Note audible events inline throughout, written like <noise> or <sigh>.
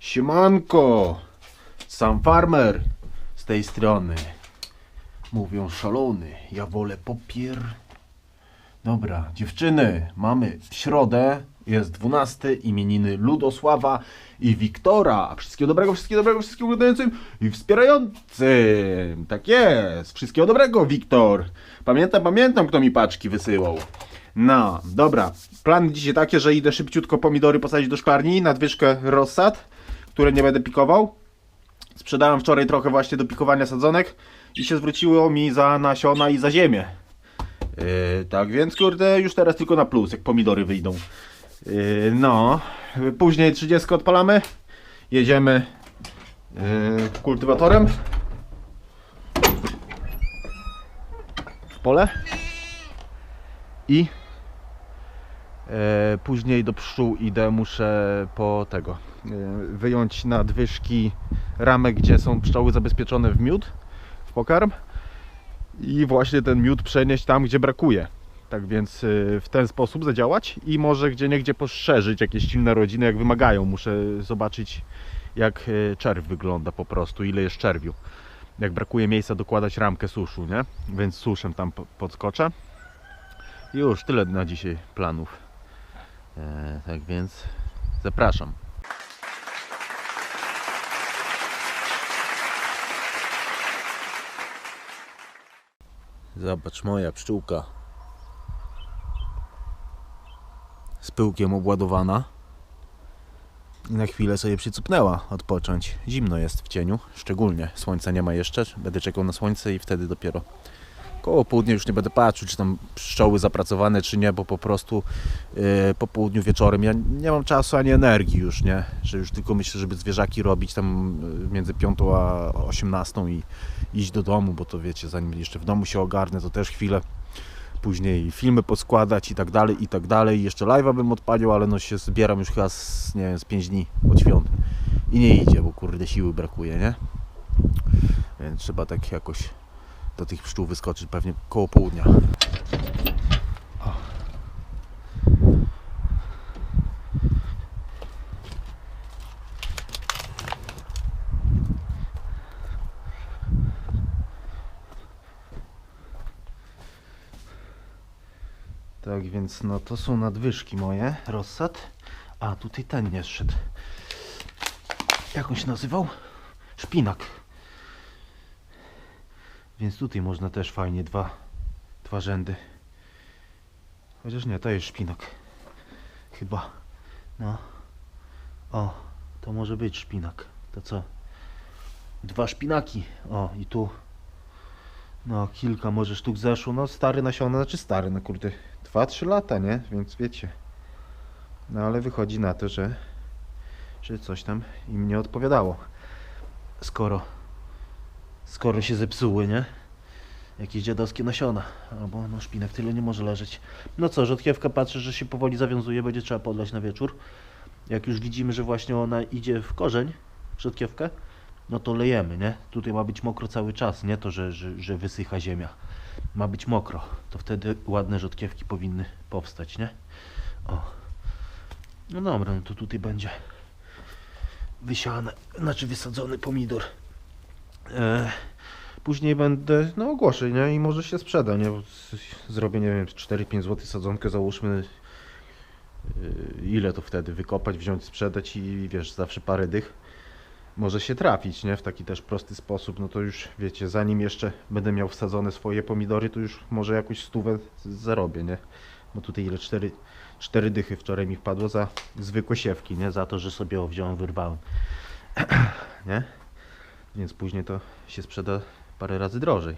Siemanko! Sam farmer z tej strony. Mówią szalony, ja wolę popier. Dobra, dziewczyny, mamy środę, jest 12, imieniny Ludosława i Wiktora. Wszystkiego dobrego, wszystkiego dobrego, wszystkiego oglądającym i wspierającym. Tak jest, wszystkiego dobrego, Wiktor. Pamiętam, pamiętam, kto mi paczki wysyłał. No, dobra. Plan dzisiaj taki, że idę szybciutko pomidory posadzić do szklarni, nadwyżkę rozsad, które nie będę pikował. Sprzedałem wczoraj trochę właśnie do pikowania sadzonek i się zwróciło mi za nasiona i za ziemię. Yy, tak więc kurde, już teraz tylko na plus, jak pomidory wyjdą. Yy, no, później 30 odpalamy, jedziemy yy, kultywatorem w pole i e, później do pszczół idę, muszę po tego wyjąć nadwyżki ramek, gdzie są pszczoły zabezpieczone w miód, w pokarm i właśnie ten miód przenieść tam, gdzie brakuje. Tak więc y, w ten sposób zadziałać i może gdzie niegdzie poszerzyć jakieś silne rodziny, jak wymagają. Muszę zobaczyć, jak y, czerw wygląda po prostu, ile jest czerwiu. Jak brakuje miejsca, dokładać ramkę suszu, nie? Więc suszem tam po- podskoczę. Już tyle na dzisiaj planów. E, tak więc zapraszam. Zobacz, moja pszczółka z pyłkiem obładowana. I na chwilę sobie przycupnęła odpocząć. Zimno jest w cieniu, szczególnie. Słońca nie ma jeszcze. Będę czekał na słońce i wtedy dopiero koło południa już nie będę patrzył, czy tam pszczoły zapracowane, czy nie, bo po prostu yy, po południu wieczorem ja nie mam czasu ani energii już, nie? Że już tylko myślę, żeby zwierzaki robić tam yy, między 5 a 18 i iść do domu, bo to wiecie, zanim jeszcze w domu się ogarnę, to też chwilę później filmy poskładać i tak dalej, i tak dalej. Jeszcze live'a bym odpalił, ale no się zbieram już chyba z, nie wiem, z 5 dni od świąt i nie idzie, bo kurde siły brakuje, nie? Więc trzeba tak jakoś do tych pszczół wyskoczyć pewnie koło południa. Tak więc no to są nadwyżki moje, rozsad. A tutaj ten nie zszedł. Jak on się nazywał? Szpinak. Więc tutaj można też fajnie dwa, dwa rzędy. Chociaż nie, to jest szpinak. Chyba. No. O, to może być szpinak. To co? Dwa szpinaki. O, i tu. No, kilka może sztuk zeszło. No, stary nasiona, znaczy stary, no kurde. 2-3 lata, nie? Więc wiecie. No, ale wychodzi na to, że, że coś tam im nie odpowiadało. Skoro skoro się zepsuły, nie? Jakieś dziadowskie nasiona. Albo no szpinak tyle nie może leżeć. No co, rzodkiewka patrzy, że się powoli zawiązuje, będzie trzeba podlać na wieczór. Jak już widzimy, że właśnie ona idzie w korzeń, rzodkiewkę, no to lejemy, nie? Tutaj ma być mokro cały czas, nie to, że, że, że wysycha ziemia. Ma być mokro. To wtedy ładne rzodkiewki powinny powstać, nie? O. No dobra, no to tutaj będzie wysiane, znaczy wysadzony pomidor. E, Później będę, no ogłoszę, nie? I może się sprzeda, nie? Zrobię, nie wiem, 4-5 zł sadzonkę, załóżmy. Yy, Ile to wtedy wykopać, wziąć, sprzedać i wiesz, zawsze parę dych może się trafić, nie? W taki też prosty sposób, no to już wiecie, zanim jeszcze będę miał wsadzone swoje pomidory, to już może jakąś stówę zarobię, nie? Bo tutaj ile? 4, 4 dychy wczoraj mi wpadło za zwykłe siewki, nie? Za to, że sobie wziąłem, wyrwałem. <clears throat> nie? Więc później to się sprzeda parę razy drożej.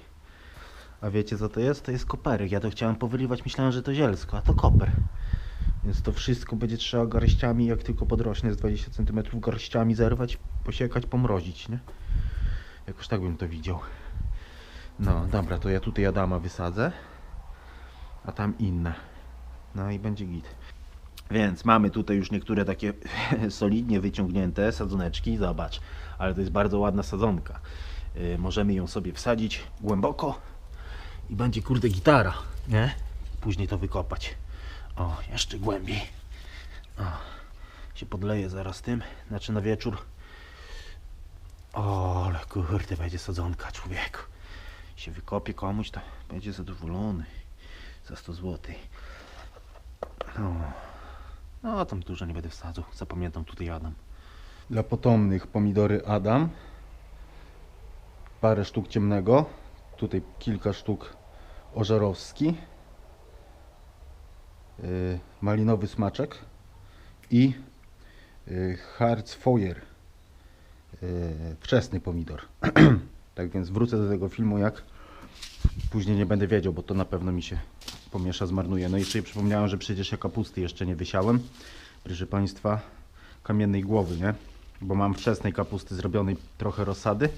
A wiecie co to jest? To jest koperek. Ja to chciałem powyrywać, myślałem, że to zielsko, a to koper. Więc to wszystko będzie trzeba garściami, jak tylko podrośnie z 20 cm, garściami zerwać, posiekać, pomrozić, nie? Jakoś tak bym to widział. No, dobra, to ja tutaj Adama wysadzę, a tam inne. No i będzie git. Więc mamy tutaj już niektóre takie <laughs> solidnie wyciągnięte sadzoneczki, zobacz, ale to jest bardzo ładna sadzonka. Yy, możemy ją sobie wsadzić głęboko i będzie kurde gitara, nie? Później to wykopać. O, jeszcze głębiej. O, się podleję zaraz tym, znaczy na wieczór. O, ale kurde, będzie sadzonka, człowieku. Się wykopie komuś, to będzie zadowolony za 100 zł. No, no tam dużo nie będę wsadzał, zapamiętam tutaj Adam. Dla potomnych pomidory Adam. Parę sztuk ciemnego. Tutaj kilka sztuk ożarowski. Yy, malinowy smaczek i yy, Harzfeuer yy, wczesny pomidor. <clears throat> tak więc wrócę do tego filmu jak później nie będę wiedział, bo to na pewno mi się pomiesza, zmarnuje. No i jeszcze przypomniałem, że przecież ja kapusty jeszcze nie wysiałem. Proszę Państwa, kamiennej głowy, nie? Bo mam wczesnej kapusty zrobionej trochę rozsady.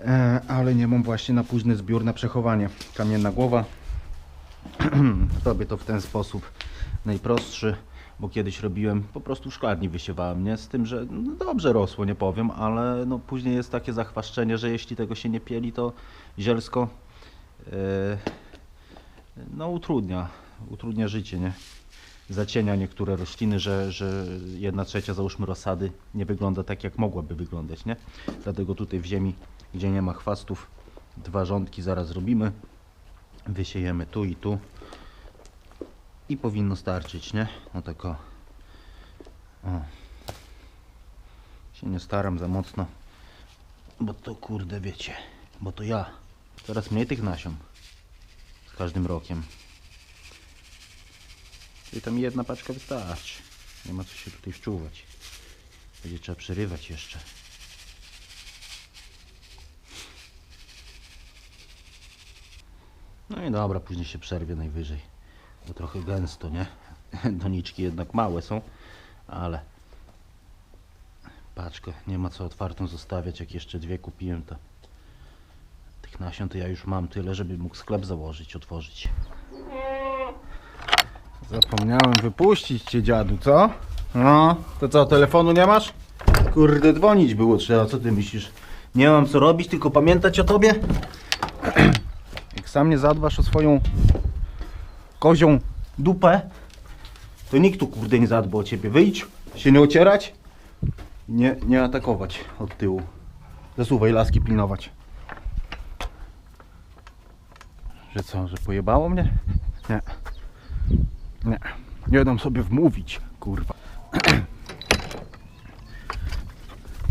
E, ale nie mam właśnie na późny zbiór na przechowanie. Kamienna głowa. <clears throat> Robię to w ten sposób najprostszy, bo kiedyś robiłem, po prostu szklarni wysiewałem, nie? Z tym, że no dobrze rosło, nie powiem, ale no później jest takie zachwaszczenie, że jeśli tego się nie pieli, to zielsko e, no utrudnia, utrudnia życie, nie? Zacienia niektóre rośliny, że, że jedna trzecia załóżmy rozsady nie wygląda tak jak mogłaby wyglądać, nie? Dlatego tutaj w ziemi, gdzie nie ma chwastów, dwa rządki zaraz robimy. Wysiejemy tu i tu. I powinno starczyć, nie? No tak o. o. Się nie staram za mocno. Bo to kurde wiecie, bo to ja. Coraz mniej tych nasion. Każdym rokiem. I tam jedna paczka wystarczy. Nie ma co się tutaj wczuwać. Będzie trzeba przerywać jeszcze. No i dobra, później się przerwie najwyżej. Bo trochę gęsto, nie? <laughs> Doniczki jednak małe są, ale paczkę nie ma co otwartą zostawiać. Jak jeszcze dwie kupiłem, to tych nasion to ja już mam tyle, żeby mógł sklep założyć, otworzyć. Zapomniałem wypuścić cię dziadu, co? No, to co, telefonu nie masz? Kurde, dzwonić było trzeba, co ty myślisz? Nie mam co robić, tylko pamiętać o tobie? <clears throat> Jak sam nie zadbasz o swoją kozią dupę, to nikt tu kurde nie zadba o ciebie. Wyjdź, się nie ocierać, nie, nie atakować od tyłu. Zasuwaj laski pilnować. Że co, że pojebało mnie? Nie. Nie, nie dam sobie wmówić, kurwa.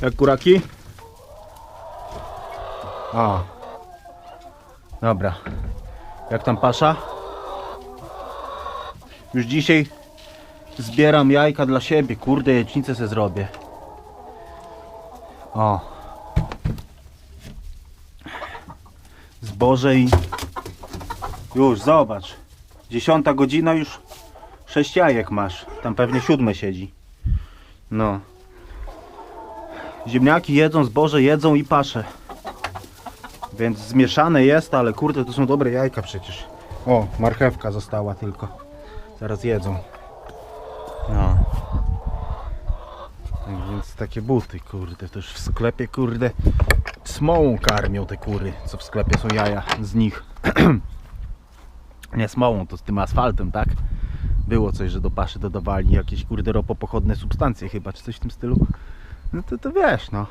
Jak kuraki? O. Dobra. Jak tam pasza? Już dzisiaj zbieram jajka dla siebie. Kurde, jajecznicę se zrobię. O. Zboże i... Już, zobacz. Dziesiąta godzina już sześć jajek masz. Tam pewnie siódme siedzi. No. Ziemniaki jedzą, zboże jedzą i pasze. Więc zmieszane jest, ale kurde, to są dobre jajka przecież. O, marchewka została tylko. Zaraz jedzą. No. Tak więc takie buty, kurde, już w sklepie, kurde, smołą karmią te kury, co w sklepie są jaja z nich. <clears throat> Nie smołą, to z tym asfaltem, tak? Było coś, że do paszy dodawali jakieś kurde ropopochodne substancje chyba, czy coś w tym stylu. No to, to wiesz, no.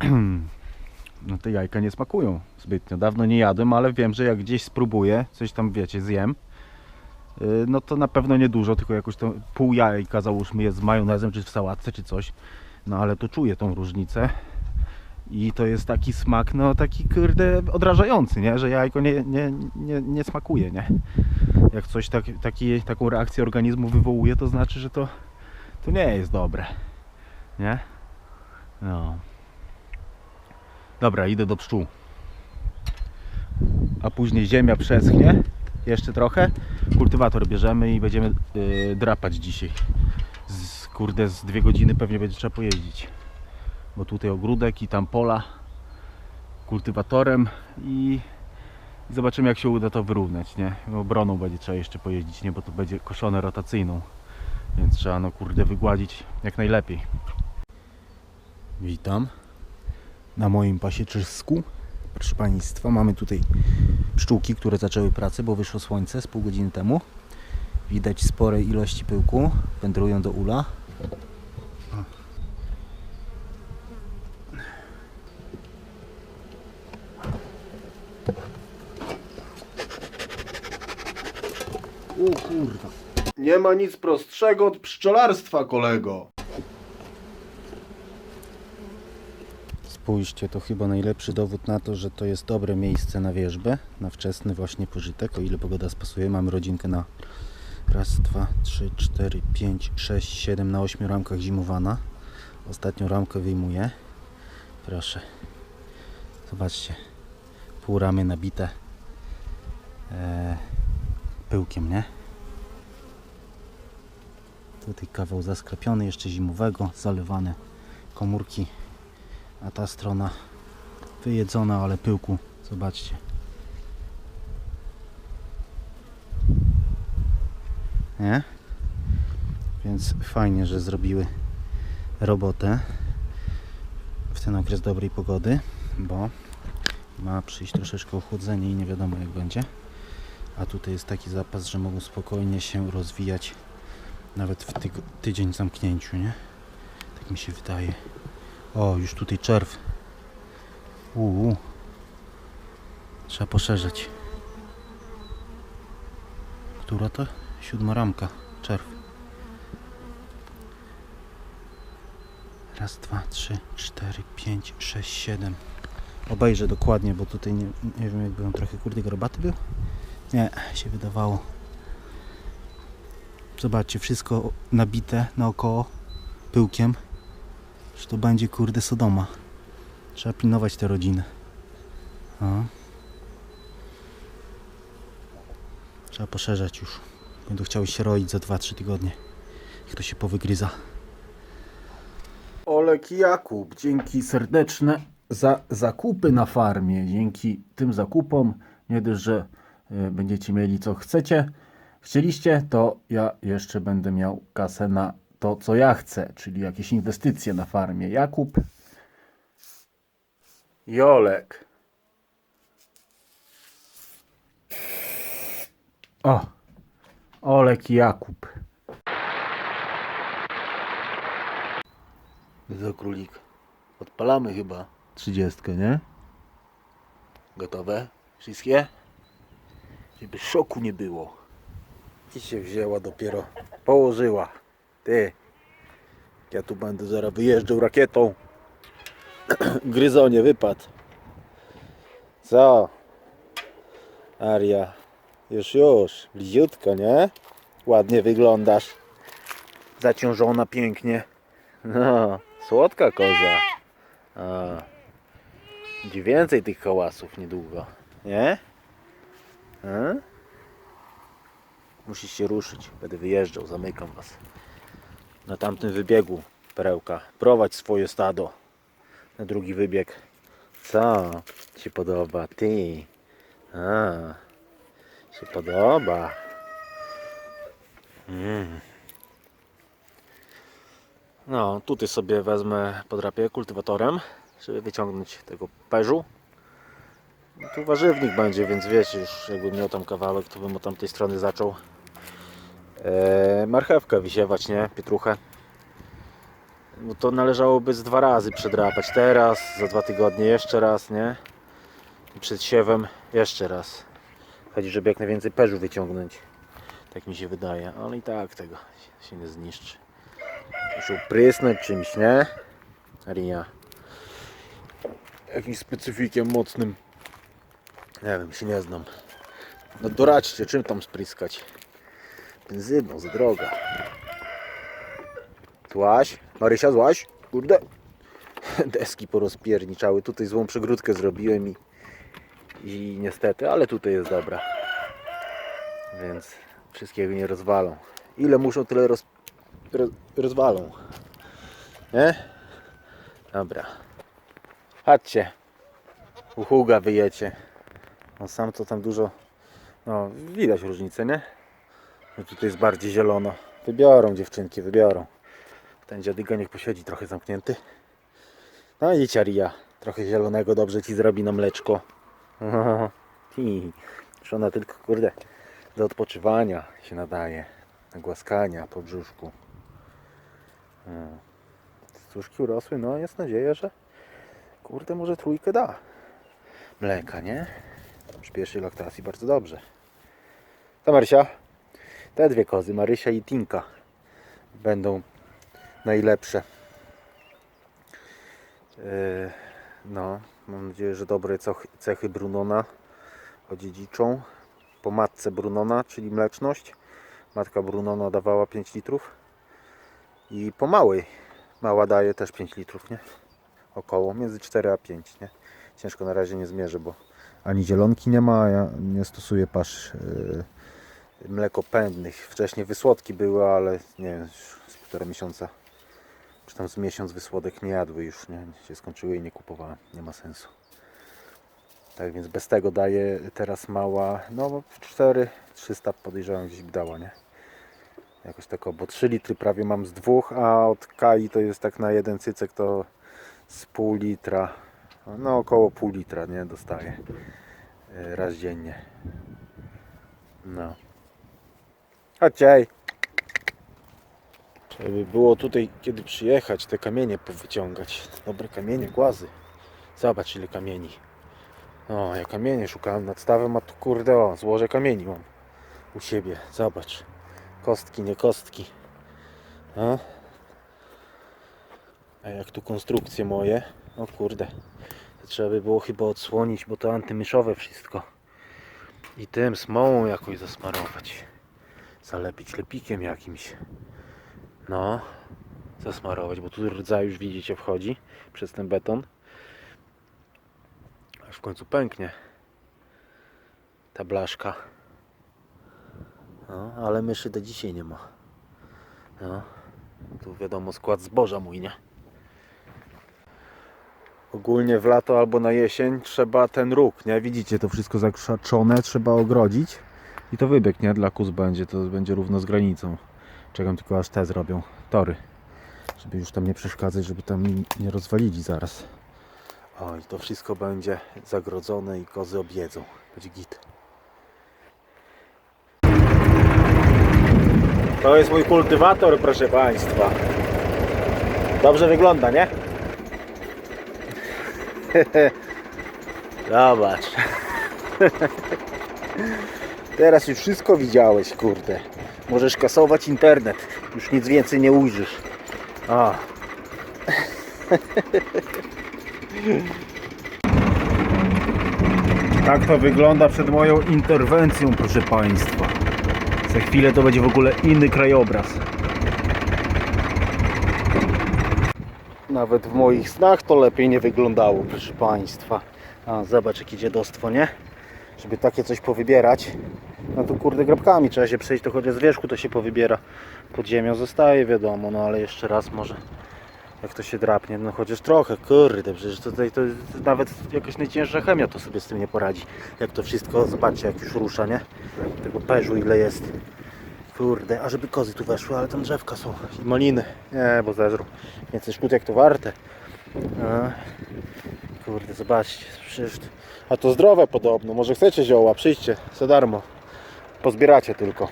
<clears throat> No te jajka nie smakują zbytnio. Dawno nie jadłem, ale wiem, że jak gdzieś spróbuję, coś tam wiecie, zjem, yy, no to na pewno nie dużo, tylko jakoś to pół jajka załóżmy jest z majonezem, czy w sałatce, czy coś. No ale to czuję tą różnicę. I to jest taki smak, no taki kurde odrażający, nie? Że jajko nie, nie, nie, nie smakuje, nie? Jak coś tak, taki, taką reakcję organizmu wywołuje, to znaczy, że to, to nie jest dobre, nie? No. Dobra, idę do pszczół. A później ziemia przeschnie, jeszcze trochę. Kultywator bierzemy i będziemy yy, drapać dzisiaj. Z, kurde, z dwie godziny pewnie będzie trzeba pojeździć bo tutaj ogródek i tam pola kultywatorem i, i zobaczymy jak się uda to wyrównać, nie? Obroną będzie trzeba jeszcze pojeździć, nie? Bo to będzie koszone rotacyjną, więc trzeba no kurde wygładzić jak najlepiej. Witam na moim pasieczysku. Proszę Państwa, mamy tutaj pszczółki, które zaczęły pracę, bo wyszło słońce z pół godziny temu Widać spore ilości pyłku, wędrują do ula. O kurwa. Nie ma nic prostszego od pszczelarstwa, kolego. Spójrzcie, to chyba najlepszy dowód na to, że to jest dobre miejsce na wierzbę, na wczesny właśnie pożytek, o ile pogoda spasuje. Mamy rodzinkę na raz, dwa, trzy, cztery, pięć, sześć, siedem na ośmiu ramkach zimowana. Ostatnią ramkę wyjmuję. Proszę. Zobaczcie. Pół ramy nabite e, pyłkiem, nie? Tutaj kawał zasklepiony, jeszcze zimowego, zalewane komórki a ta strona wyjedzona, ale pyłku. Zobaczcie. Nie? Więc fajnie, że zrobiły robotę w ten okres dobrej pogody, bo ma przyjść troszeczkę ochłodzenie i nie wiadomo jak będzie. A tutaj jest taki zapas, że mogą spokojnie się rozwijać nawet w tydzień zamknięciu, nie? Tak mi się wydaje. O, już tutaj czerw. Uuu. Trzeba poszerzać. Która to? Siódma ramka. Czerw. Raz, dwa, trzy, cztery, pięć, sześć, siedem. Obejrzę dokładnie, bo tutaj nie, nie wiem, jakby on trochę kurde garbaty był. Nie, się wydawało. Zobaczcie, wszystko nabite naokoło pyłkiem że to będzie kurde Sodoma. Trzeba pilnować tę rodzinę. O. Trzeba poszerzać już. Będą chciały się roić za 2-3 tygodnie. Jak to się powygryza. Olek i Jakub, dzięki serdeczne za zakupy na farmie. Dzięki tym zakupom, nie dość, że będziecie mieli co chcecie, chcieliście, to ja jeszcze będę miał kasę na to, co ja chcę, czyli jakieś inwestycje na farmie. Jakub i Olek. O, Olek Jakub. Do królik. Odpalamy chyba. Trzydziestkę, nie? Gotowe? Wszystkie? Żeby szoku nie było. I się wzięła dopiero. Położyła. Ty. Ja tu będę zaraz wyjeżdżał rakietą. <clears throat> Gryzonie wypadł. Co? Aria. Już, już. Bliziutko, nie? Ładnie wyglądasz. Zaciążona pięknie. No, słodka koza. A. Więcej tych hałasów niedługo. Nie? A? Musisz się ruszyć. Będę wyjeżdżał, zamykam was. Na tamtym wybiegu, perełka. Prowadź swoje stado. Na drugi wybieg. Co? Ci podoba? Ty. A. Się podoba. Mm. No, tutaj sobie wezmę, podrapię kultywatorem, żeby wyciągnąć tego perzu. Tu warzywnik będzie, więc wiecie, już jakbym miał tam kawałek, to bym od tamtej strony zaczął e, marchewkę wysiewać, nie? Pietruchę. No to należałoby z dwa razy przedrapać. Teraz, za dwa tygodnie jeszcze raz, nie? I przed siewem jeszcze raz. Chodzi, żeby jak najwięcej perzu wyciągnąć. Tak mi się wydaje, ale i tak tego się nie zniszczy. Muszę prysnąć czymś, nie? Aria. Jakimś specyfikiem mocnym. Nie wiem, się nie znam. No doradźcie, czym tam spryskać. Benzyną, za droga. Złaś? Marysia, złaś? Kurde. <laughs> Deski porozpierniczały. Tutaj złą przegródkę zrobiłem i, i niestety, ale tutaj jest dobra. Więc wszystkiego nie rozwalą. Ile muszą, tyle roz, roz, rozwalą. Nie? Dobra. Chodźcie. U Huga wyjecie. On sam to tam dużo... No, widać różnicę, nie? No tutaj jest bardziej zielono. Wybiorą dziewczynki, wybiorą. Ten dziadyga niech posiedzi trochę zamknięty. No i ciaria. Trochę zielonego dobrze ci zrobi na mleczko. <laughs> Że ona tylko, kurde, do odpoczywania się nadaje. głaskania po brzuszku. No. Cóżki urosły, no jest nadzieja, że kurde może trójkę da. Mleka, nie? Przy pierwszej laktacji bardzo dobrze. To Marysia, te dwie kozy, Marysia i Tinka, będą najlepsze. Yy, no, mam nadzieję, że dobre cechy Brunona odziedziczą. Po matce Brunona, czyli mleczność. Matka Brunona dawała 5 litrów. I po małej. Mała daje też 5 litrów, nie? Około, między 4 a 5, nie? Ciężko na razie nie zmierzę, bo ani zielonki nie ma, ja nie stosuję pasz yy, mlekopędnych. Wcześniej wysłodki były, ale nie wiem, z półtora miesiąca, czy tam z miesiąc wysłodek nie jadły już, nie? Się skończyły i nie kupowałem, nie ma sensu. Tak więc bez tego daje teraz mała, no 4, 300 podejrzewam gdzieś dała, nie? Jakoś tak, bo 3 litry prawie mam z dwóch, a od Kai to jest tak na jeden cycek to z pół litra, no około pół litra, nie? Dostaję e, raz dziennie. No. Chodźcie. Żeby było tutaj kiedy przyjechać, te kamienie powyciągać. Dobre kamienie, głazy. Zobacz ile kamieni. O, ja kamienie szukałem nad stawem, a tu kurde o, złoże kamieni mam u siebie. Zobacz. Kostki, nie kostki. A, a jak tu konstrukcje moje? O kurde. Trzeba by było chyba odsłonić, bo to antymyszowe wszystko. I tym smołą jakoś zasmarować. Zalepić lepikiem jakimś. No, zasmarować, bo tu rdza już widzicie wchodzi przez ten beton. Aż w końcu pęknie ta blaszka. No, ale myszy do dzisiaj nie ma. No, tu wiadomo skład zboża mój, nie? Ogólnie w lato albo na jesień trzeba ten róg, nie? Widzicie, to wszystko zakrzaczone, trzeba ogrodzić. I to wybieg, nie? Dla kus będzie, to będzie równo z granicą. Czekam tylko aż te zrobią tory. Żeby już tam nie przeszkadzać, żeby tam nie rozwalili zaraz. O, i to wszystko będzie zagrodzone i kozy objedzą. Będzie git. To jest mój kultywator, proszę Państwa. Dobrze wygląda, nie? <laughs> Zobacz. <laughs> Teraz już wszystko widziałeś, kurde. Możesz kasować internet. Już nic więcej nie ujrzysz. A. <laughs> Tak to wygląda przed moją interwencją, proszę Państwa. Za chwilę to będzie w ogóle inny krajobraz. Nawet w moich snach to lepiej nie wyglądało, proszę Państwa. A, zobacz jakie dziadostwo, nie? Żeby takie coś powybierać. No to kurde grabkami trzeba się przejść, to chociaż z wierzchu to się powybiera. Pod ziemią zostaje wiadomo, no ale jeszcze raz może jak to się drapnie, no chociaż trochę, kurde, przecież tutaj to nawet jakaś najcięższa chemia to sobie z tym nie poradzi. Jak to wszystko, zobaczcie jak już rusza, nie? Tego perzu ile jest. Kurde, a żeby kozy tu weszły, ale tam drzewka są i maliny. Nie, bo zeżrą. Więcej szkód jak to warte. A, kurde, zobaczcie, przecież... A to zdrowe podobno, może chcecie zioła, przyjdźcie, za darmo. Pozbieracie tylko.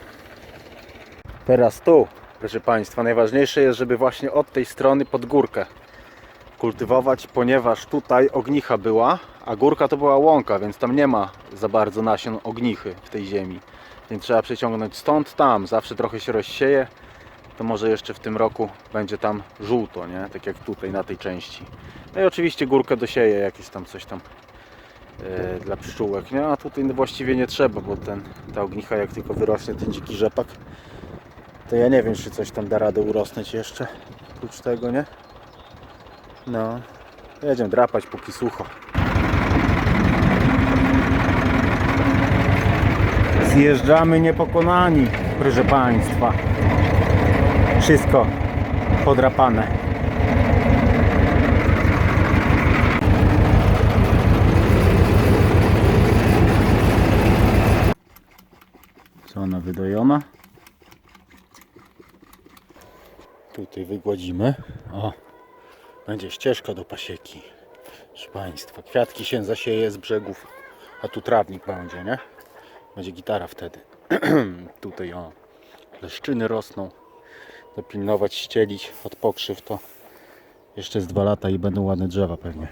Teraz tu, proszę Państwa, najważniejsze jest, żeby właśnie od tej strony pod górkę kultywować, ponieważ tutaj ognicha była, a górka to była łąka, więc tam nie ma za bardzo nasion ognichy w tej ziemi. Więc trzeba przeciągnąć stąd tam, zawsze trochę się rozsieje, to może jeszcze w tym roku będzie tam żółto, nie? Tak jak tutaj na tej części. No i oczywiście górkę dosieje jakieś tam coś tam e, dla pszczółek, nie? A tutaj właściwie nie trzeba, bo ten, ta ognicha jak tylko wyrośnie ten dziki rzepak, to ja nie wiem, czy coś tam da radę urosnąć jeszcze, oprócz tego, nie? No, jedziemy drapać póki sucho. Zjeżdżamy niepokonani, proszę Państwa. Wszystko podrapane. Co ona wydojona? Tutaj wygładzimy. O, będzie ścieżka do pasieki. Proszę Państwa, kwiatki się zasieje z brzegów, a tu trawnik będzie, nie? Będzie gitara wtedy. Tutaj o, leszczyny rosną. Dopilnować, ścielić od pokrzyw to jeszcze z dwa lata i będą ładne drzewa pewnie.